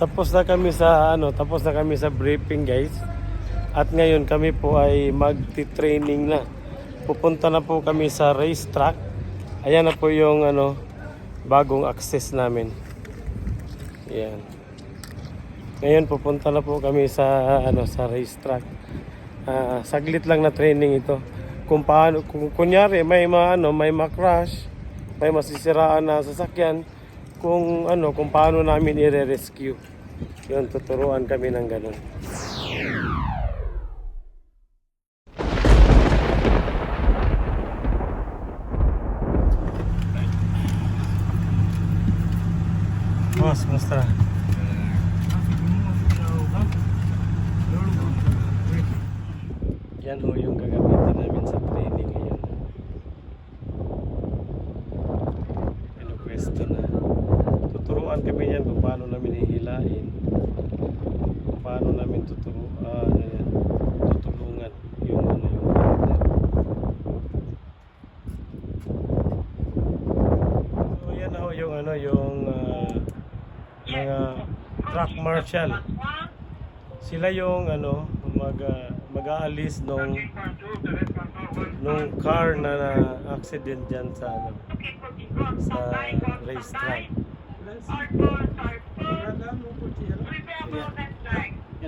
tapos na kami sa ano, tapos na kami sa briefing guys. At ngayon kami po ay magti-training na. Pupunta na po kami sa racetrack. Ayan na po yung ano bagong access namin. Ayan. Ngayon pupunta na po kami sa ano sa racetrack. Ah, saglit lang na training ito. Kung paano kung kunyari may ma, ano, may ma-crash, may masisiraan na sasakyan, kung ano kung paano namin i-rescue. 'Yun tuturuan kami ng ganun. Boss, kumusta? Yan ho yung gagamitin namin sa training ngayon. Ano pwesto na. Tuturuan kami yan kung paano namin hihilain. Kung ano yan, tutulungan yung ano yung partner. So yan ho yung ano yung ah, mga track marshal. Sila yung ano mag ah, mag-aalis nung nung car na, na accident diyan sa ano sa racetrack.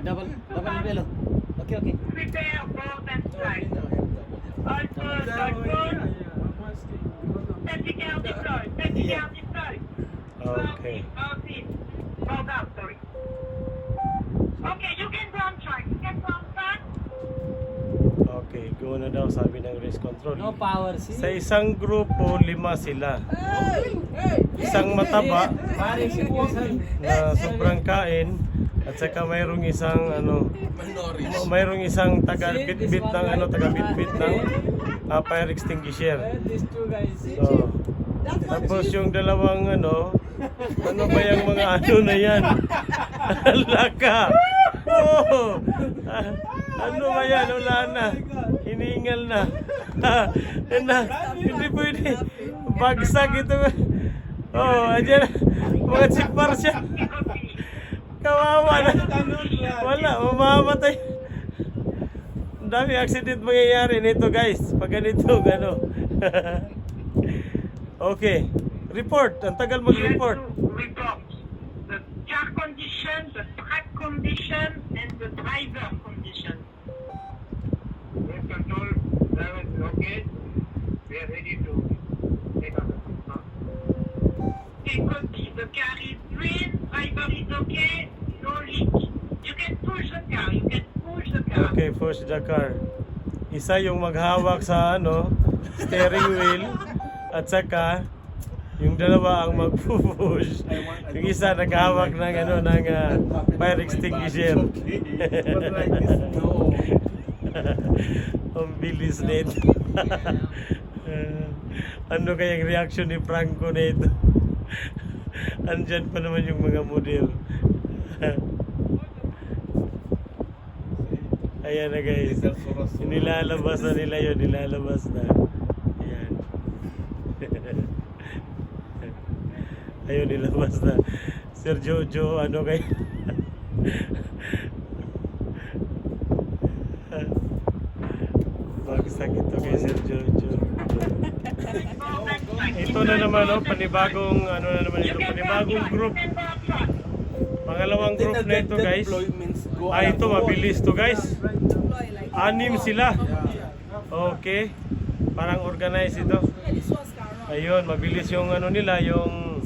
Double, double. Okay, okay. Okay. Okay, you can go on track. You can go on track. Okay, go na daw sabi ng race control. No power, see? Sa isang grupo, lima sila. Isang mataba na sobrang kain at saka mayroong isang ano mayroong isang taga bitbit ng ano taga bitbit ng ah, fire extinguisher. Guys. So, tapos yung dalawang ano, ano ba yung mga ano na yan? Laka! Oh, ah, ano ba yan? Wala na. Hiningal na. Yan na. Hindi pwede. Bagsak ito. Oh, andyan. Mga chipar siya. Kawawa na. Wala, mamamatay. Ang dami accident mangyayari nito guys. Pag ganito, gano. okay. Report. Ang tagal mag-report. Report. The car condition, the track condition, and the driver condition. Road control, driver okay. We are ready to take off. Okay, copy. The car is green, driver is okay, leak. You push the car. You push the car. Okay, push the car. Isa yung maghawak sa ano, steering wheel at saka yung dalawa ang mag-push. Yung isa naghawak ng ano ng ah, fire extinguisher. Ang bilis nito. Ano kayang reaction ni Franco nito? Andyan pa naman yung mga model. Ayan na guys. Nilalabas na nila yun. Nilalabas na. Ayan. Ayun, nilabas na. Sir Jojo, ano kay... Bagsak ito kay Sir Jojo. Ito na naman, oh, panibagong, ano na naman ito, panibagong group. Pangalawang group na ito, guys. Ah, ito, mabilis to, guys. Anim sila. Okay. Parang organized ito. Ayun, mabilis yung ano nila, yung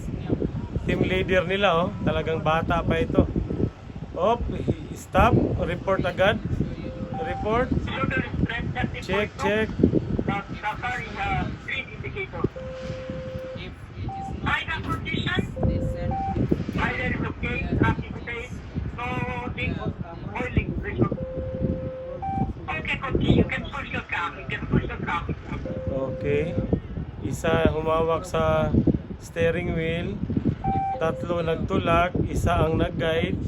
team leader nila, oh. Talagang bata pa ito. Op, stop, report agad. Report, check, check. Car is a green indicator. Condition, driver is okay, traffic safe, no leak, oiling, pressure. Okay, continue. You can push the. Okay. Isa humawak sa steering wheel. Tatlo nagtulak. Isa ang nag-guide.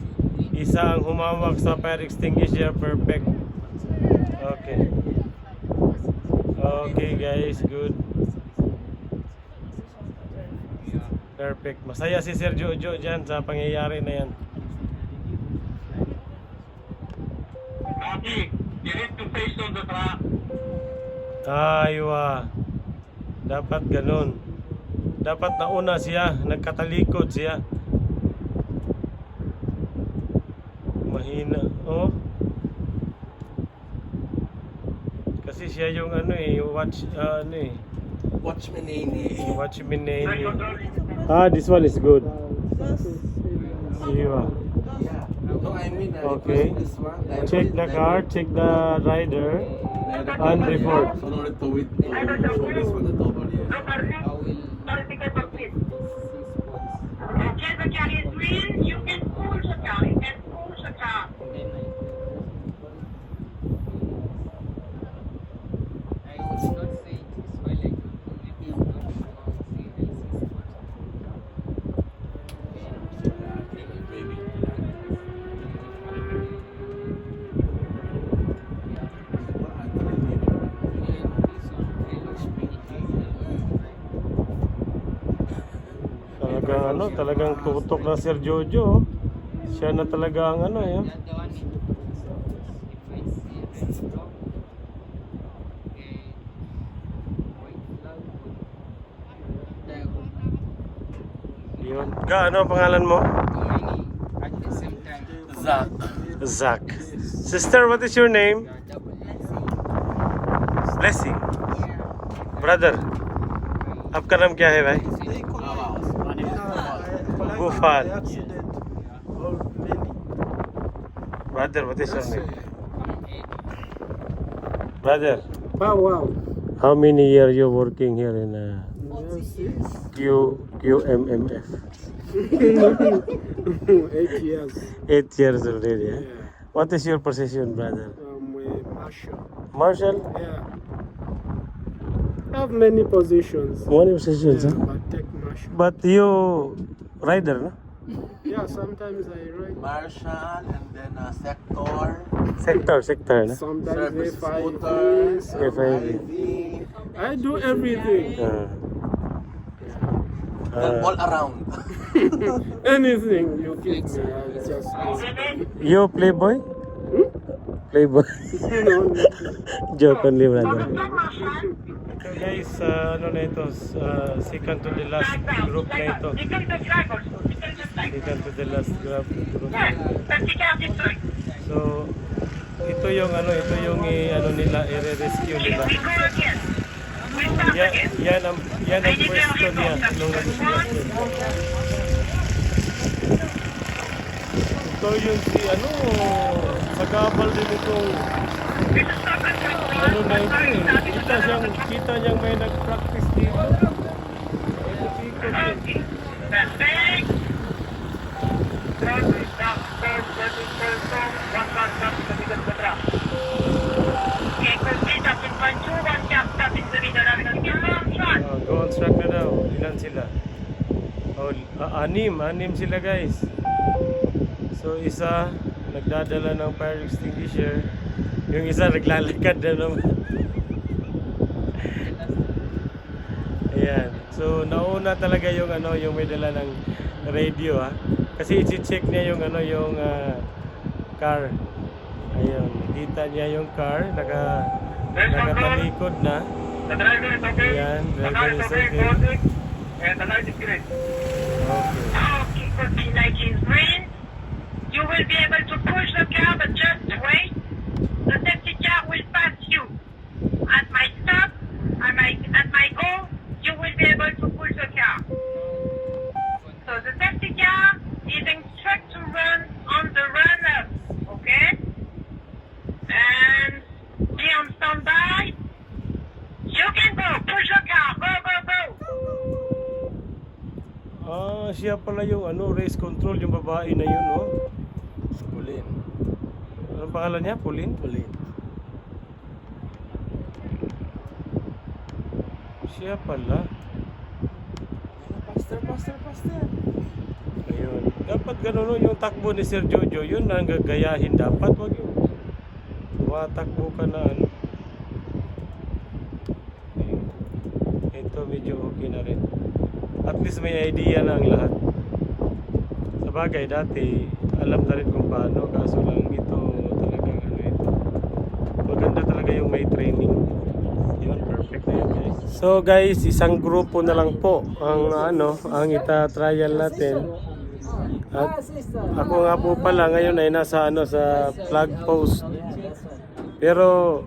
Isa ang humawak sa fire extinguisher. Perfect. Okay. Okay guys, good. Perfect. Masaya si Sir Jojo dyan sa pangyayari na yan. Copy. You need to face on the track. Aywa. Dapat ganun. Dapat nauna siya, nagkatalikod siya. Mahina, oh. Kasi siya yung ano eh, watch, ah, ano eh, Watchman Nene. watchman na Brake yun eh. Ah, this one is good. Aywa. Yeah. No, I mean, uh, Okay. this one. like Check the like car, this. check the rider, Like the and top, report. Talagang ano, talagang tutok na Sir Jojo. oh. Siya na talaga ang ano eh. Yun. Ga, ano ang pangalan mo? Zach. Zach. Sister, what is your name? Blessing. Brother, आपका नाम क्या है भाई Gufan. Brother, what is your name? Brother, Wow, wow. how many years you working here in uh, Q QMMF? Eight years. Eight years already. Yeah? What is your position, brother? Um, with Marshall. Marshal? Yeah. have many positions. One positions, Yeah, huh? But. But you rider, no? Yeah, sometimes I write. Marshall and then uh, Sector. Sector, sector, no? Sometimes Service if I scooter. FIV. I do everything. Uh, And uh, all around. Anything you give me, I just you playboy? Playboy. no, no. Joke only, brother. So guys, uh, ano na ito, uh, second to the last group na ito. Second to the last group. group. So, ito yung ano, ito yung i- ano nila, i-rescue nila. Yan, yan ang, yan ang pwesto niya nung. Ito yung si ano, din is not the first ano na ito eh. Kita siyang, kita niyang may nag-practice dito. Oh, go on track na daw. Ilan sila? Oh, anim. Anim sila guys. So isa, nagdadala ng fire extinguisher. Yung isa naglalakad na naman. Ayan. So nauna talaga yung ano, yung may dala ng radio ha. Kasi i-check niya yung ano, yung ah, car. Ayun, nakita niya yung car, naka nakatalikod na. The driver is okay. Yan, the driver is okay. And the light is green. Okay. Okay, complete light is green. You will be able to push the car, but just wait. The safety car will pass you. At my stop, at my, at my go, you will be able to push the car. So the safety car is instructed to run on the runners, okay? And be on standby. You can go, push the car, go, go, go. Ah, siya pala yung ano, race control, yung babae na yun, oh. Kulin. Anong pangalan niya? Pauline? Kulin. Siya pala. Faster, faster. Ayun. Dapat ganun, yung takbo ni Sir Jojo, yun ang gagayahin dapat. Wag yung tumatakbo ka na ano. Ito medyo okay na rin. At least may idea na ang lahat. Sa bagay, dati alam na rin kung paano, kaso lang ito talagang ano ito. maganda talaga yung may training. Yun, perfect na. So guys, isang grupo na lang po ang ano, ang ita-trial natin. At ako nga po pala ngayon ay nasa ano sa flag post. Pero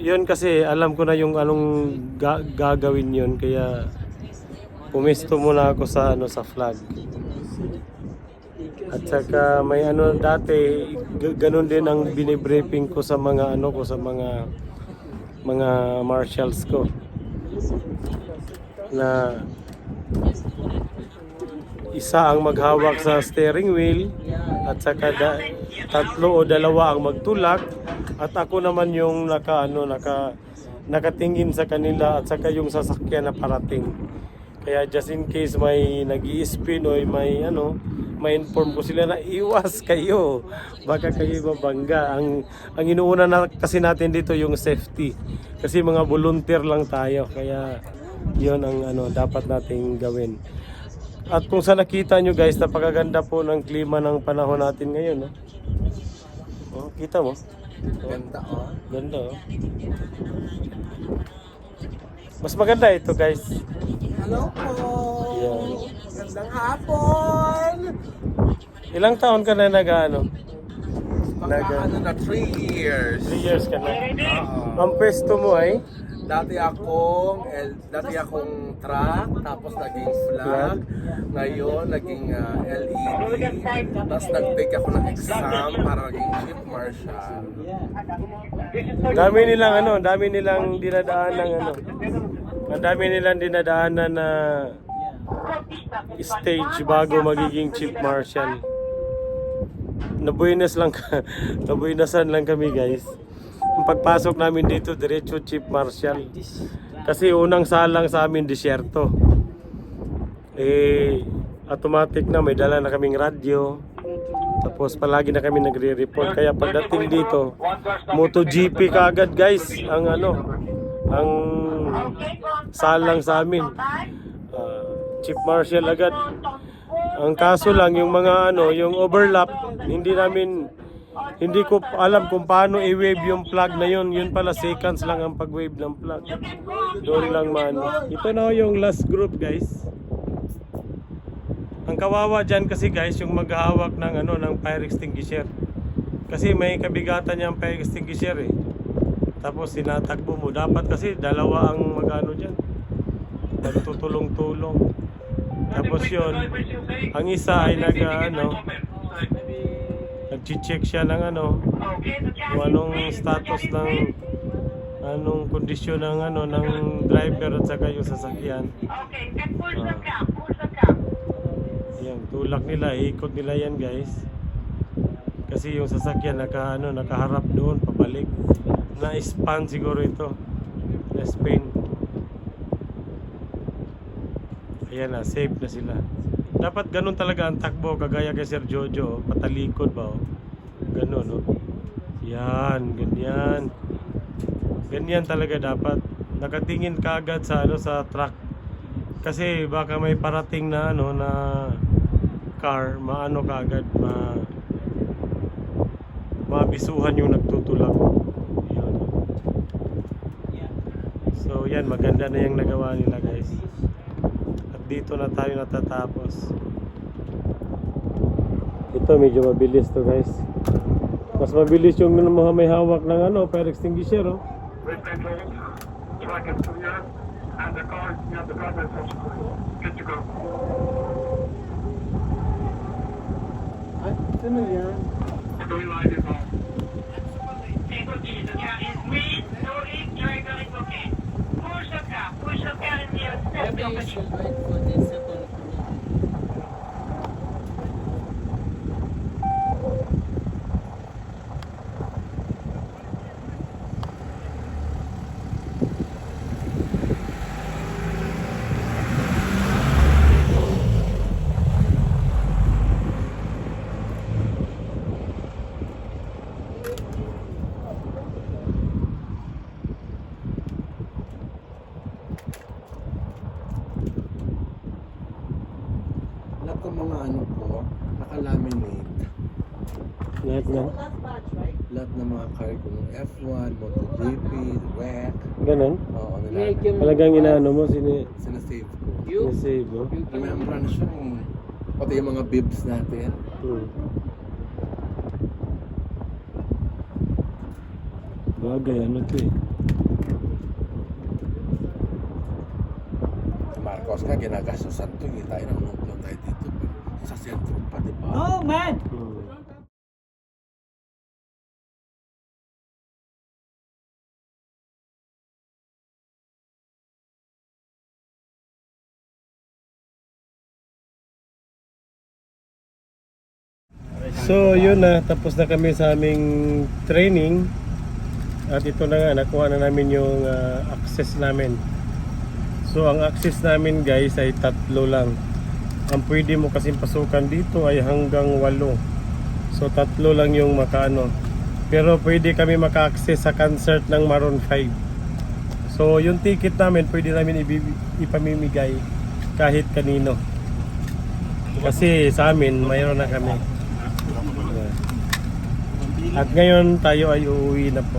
yun kasi alam ko na yung anong ga- gagawin yun kaya pumisto muna ako sa ano sa flag. At saka may ano dati ganun din ang binibriefing ko sa mga ano ko sa mga mga marshals ko na isa ang maghawak sa steering wheel at saka da, tatlo o dalawa ang magtulak at ako naman yung naka ano naka nakatingin sa kanila at saka yung sasakyan na parating. Kaya just in case may nag spin o may ano, may inform ko sila na iwas kayo. Baka kayo mabangga. Ang ang inuuna na kasi natin dito yung safety. Kasi mga volunteer lang tayo. Kaya yon ang ano dapat nating gawin. At kung sa nakita nyo guys, napakaganda po ng klima ng panahon natin ngayon. No? Oh, kita mo? Ganda oh. Ganda oh. Mas maganda ito guys. Hello po. Yan. Gandang hapon. Ilang taon ka na nag ano? Mga ano na 3 years. 3 years ka na. Oo. Ang pwesto mo ay Dati akong L, dati akong truck, tapos naging flag. Ngayon naging ah, LED. Tapos nag-take ako ng exam para maging chief marshal. dami nilang ano, dami nilang dinadaan ng ano. Ang dami nilang dinadaanan na stage bago magiging chief marshal. Nabuinas lang nabuinasan lang kami guys. Ang pagpasok namin dito, diretso chief marshal. Kasi unang salang sa amin, disyerto. Eh, automatic na, may dala na kaming radyo. Tapos palagi na kami nagre-report. Kaya pagdating dito, MotoGP kaagad guys, ang ano, ang salang sa amin. Ah, chief marshal agad. Ang kaso lang yung mga ano, yung overlap, hindi namin hindi ko alam kung paano i-wave yung plug na yun. Yun pala seconds lang ang pag-wave ng plug. Doon lang man. Ito na yung last group guys. Ang kawawa dyan kasi guys, yung maghahawak ng ano ng fire extinguisher. Kasi may kabigatan niya ang fire extinguisher eh. Tapos sinatakbo mo. Dapat kasi dalawa ang magano dyan. Nagtutulong-tulong. Tapos yun, ang isa ay nag ano, nag-check siya ng ano, kung anong status ng anong kondisyon ng ano ng driver at saka yung sasakyan. Okay, then push the tulak nila, ikot nila yan guys. Kasi yung sasakyan naka ano, nakaharap doon pabalik. Na-span siguro ito. Na-spin. Ayan na, safe na sila. Dapat ganun talaga ang takbo, kagaya kay Sir Jojo, oh, patalikod ba oh. Ganun, oh. Yan, ganyan. Ganyan talaga dapat. Nakatingin ka agad sa ano sa truck. Kasi baka may parating na ano na car, maano ka agad, ma mabisuhan yung nagtutulak. Yun. So yan, maganda na yung nagawa nila guys. At dito na tayo natatapos. Ito medyo mabilis to guys. Mas mabilis yung mga may hawak ng ano, fire extinguisher oh. And the car, you have the driver is good to go. Green light is on. C'est okay, the car is is okay. Push the car, push the car in the step company. Lahat ng mga ano po, nakalaminate. Lahat right? lahat ng mga car ko ng F1, MotoGP, WEC, Ganun. oo, him Talagang inaano mo, sini, sinasave ko. You, save mo. can Remembrance siya eh. Pati yung mga bibs natin. Hmm. Bagay, ano to eh. Marcos nga, ginagastusan to. Hindi tayo nanonood lang tayo dito. Sa sentro pa, di ba? Oh man! So yun na, tapos na kami sa aming training at ito na nga, nakuha na namin yung ah, access namin. So ang access namin guys ay tatlo lang. Ang pwede mo kasing pasukan dito ay hanggang walo. So tatlo lang yung makaano. Pero pwede kami maka-access sa concert ng Maroon 5. So yung ticket namin pwede namin ipamimigay kahit kanino. Kasi sa amin mayroon na kami. At ngayon tayo ay uuwi na po.